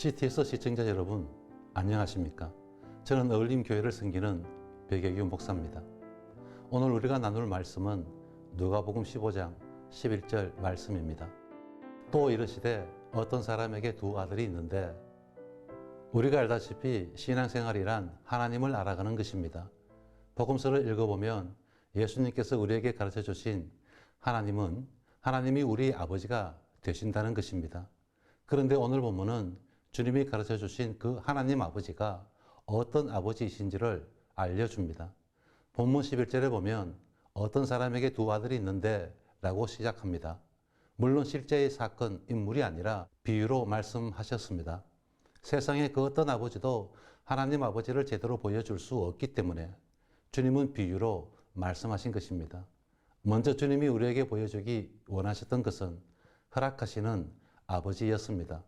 CTS 시청자 여러분, 안녕하십니까? 저는 어울림교회를 섬기는 백예규 목사입니다. 오늘 우리가 나눌 말씀은 누가복음 15장 11절 말씀입니다. 또 이르시되 어떤 사람에게 두 아들이 있는데 우리가 알다시피 신앙생활이란 하나님을 알아가는 것입니다. 복음서를 읽어보면 예수님께서 우리에게 가르쳐 주신 하나님은 하나님이 우리 아버지가 되신다는 것입니다. 그런데 오늘 본문은 주님이 가르쳐 주신 그 하나님 아버지가 어떤 아버지이신지를 알려줍니다. 본문 11절에 보면 어떤 사람에게 두 아들이 있는데 라고 시작합니다. 물론 실제의 사건, 인물이 아니라 비유로 말씀하셨습니다. 세상의 그 어떤 아버지도 하나님 아버지를 제대로 보여줄 수 없기 때문에 주님은 비유로 말씀하신 것입니다. 먼저 주님이 우리에게 보여주기 원하셨던 것은 허락하시는 아버지였습니다.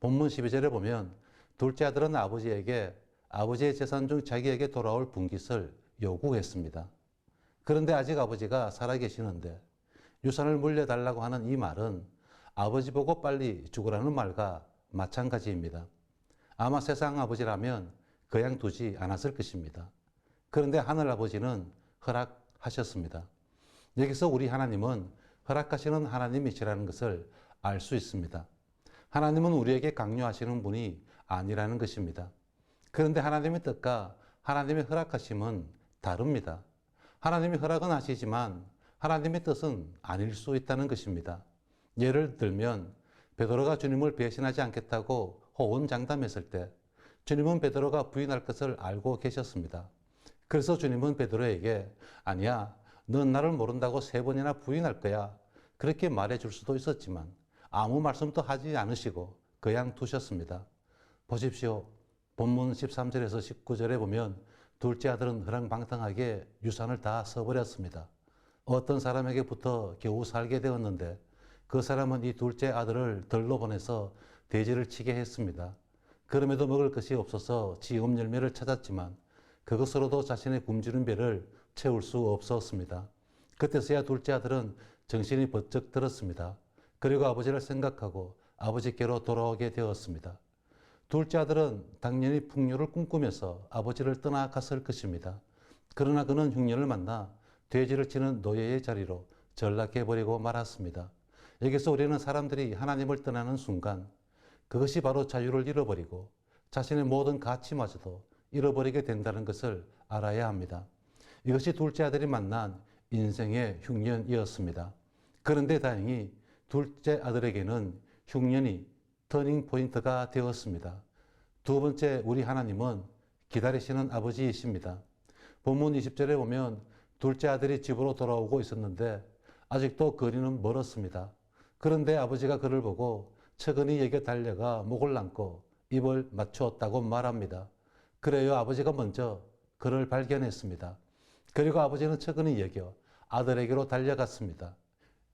본문 12절에 보면 둘째 아들은 아버지에게 아버지의 재산 중 자기에게 돌아올 분깃을 요구했습니다. 그런데 아직 아버지가 살아계시는데 유산을 물려달라고 하는 이 말은 아버지 보고 빨리 죽으라는 말과 마찬가지입니다. 아마 세상 아버지라면 그냥 두지 않았을 것입니다. 그런데 하늘 아버지는 허락하셨습니다. 여기서 우리 하나님은 허락하시는 하나님이시라는 것을 알 수 있습니다. 하나님은 우리에게 강요하시는 분이 아니라는 것입니다. 그런데 하나님의 뜻과 하나님의 허락하심은 다릅니다. 하나님이 허락은 하시지만 하나님의 뜻은 아닐 수 있다는 것입니다. 예를 들면 베드로가 주님을 배신하지 않겠다고 호언장담했을 때 주님은 베드로가 부인할 것을 알고 계셨습니다. 그래서 주님은 베드로에게 아니야, 넌 나를 모른다고 세 번이나 부인할 거야. 그렇게 말해 줄 수도 있었지만 아무 말씀도 하지 않으시고 그냥 두셨습니다. 보십시오. 본문 13절에서 19절에 보면 둘째 아들은 허랑방탕하게 유산을 다 써버렸습니다. 어떤 사람에게부터 겨우 살게 되었는데 그 사람은 이 둘째 아들을 들러 보내서 돼지를 치게 했습니다. 그럼에도 먹을 것이 없어서 지음 열매를 찾았지만 그것으로도 자신의 굶주린 배를 채울 수 없었습니다. 그때서야 둘째 아들은 정신이 번쩍 들었습니다. 그리고 아버지를 생각하고 아버지께로 돌아오게 되었습니다. 둘째 아들은 당연히 풍요를 꿈꾸면서 아버지를 떠나 갔을 것입니다. 그러나 그는 흉년을 만나 돼지를 치는 노예의 자리로 전락해버리고 말았습니다. 여기서 우리는 사람들이 하나님을 떠나는 순간 그것이 바로 자유를 잃어버리고 자신의 모든 가치마저도 잃어버리게 된다는 것을 알아야 합니다. 이것이 둘째 아들이 만난 인생의 흉년이었습니다. 그런데 다행히 둘째 아들에게는 흉년이 터닝 포인트가 되었습니다. 두 번째, 우리 하나님은 기다리시는 아버지이십니다. 본문 20절에 보면 둘째 아들이 집으로 돌아오고 있었는데 아직도 거리는 멀었습니다. 그런데 아버지가 그를 보고 처근이에게 달려가 목을 안고 입을 맞추었다고 말합니다. 그래요 아버지가 먼저 그를 발견했습니다. 그리고 아버지는 처근히 여겨 아들에게로 달려갔습니다.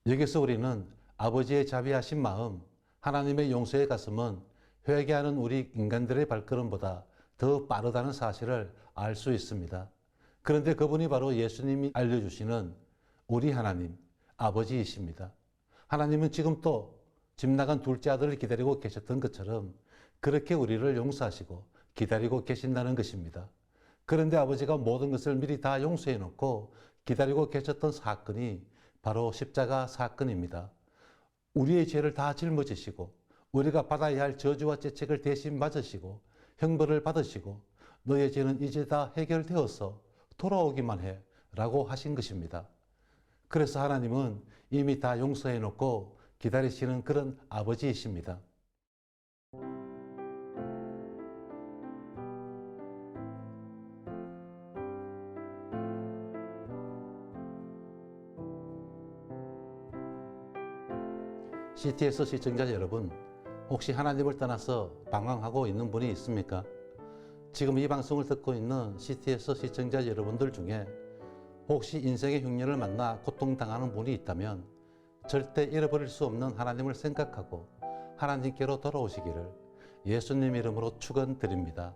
여기서 우리는 아버지의 자비하신 마음, 하나님의 용서의 가슴은 회개하는 우리 인간들의 발걸음보다 더 빠르다는 사실을 알 수 있습니다. 그런데 그분이 바로 예수님이 알려주시는 우리 하나님, 아버지이십니다. 하나님은 지금 또 집 나간 둘째 아들을 기다리고 계셨던 것처럼 그렇게 우리를 용서하시고 기다리고 계신다는 것입니다. 그런데 아버지가 모든 것을 미리 다 용서해 놓고 기다리고 계셨던 사건이 바로 십자가 사건입니다. 우리의 죄를 다 짊어지시고 우리가 받아야 할 저주와 죄책을 대신 맞으시고 형벌을 받으시고 너의 죄는 이제 다 해결되어서 돌아오기만 해 라고 하신 것입니다. 그래서 하나님은 이미 다 용서해 놓고 기다리시는 그런 아버지이십니다. CTS 시청자 여러분, 혹시 하나님을 떠나서 방황하고 있는 분이 있습니까? 지금 이 방송을 듣고 있는 CTS 시청자 여러분들 중에 혹시 인생의 흉년을 만나 고통당하는 분이 있다면 절대 잃어버릴 수 없는 하나님을 생각하고 하나님께로 돌아오시기를 예수님 이름으로 축원드립니다.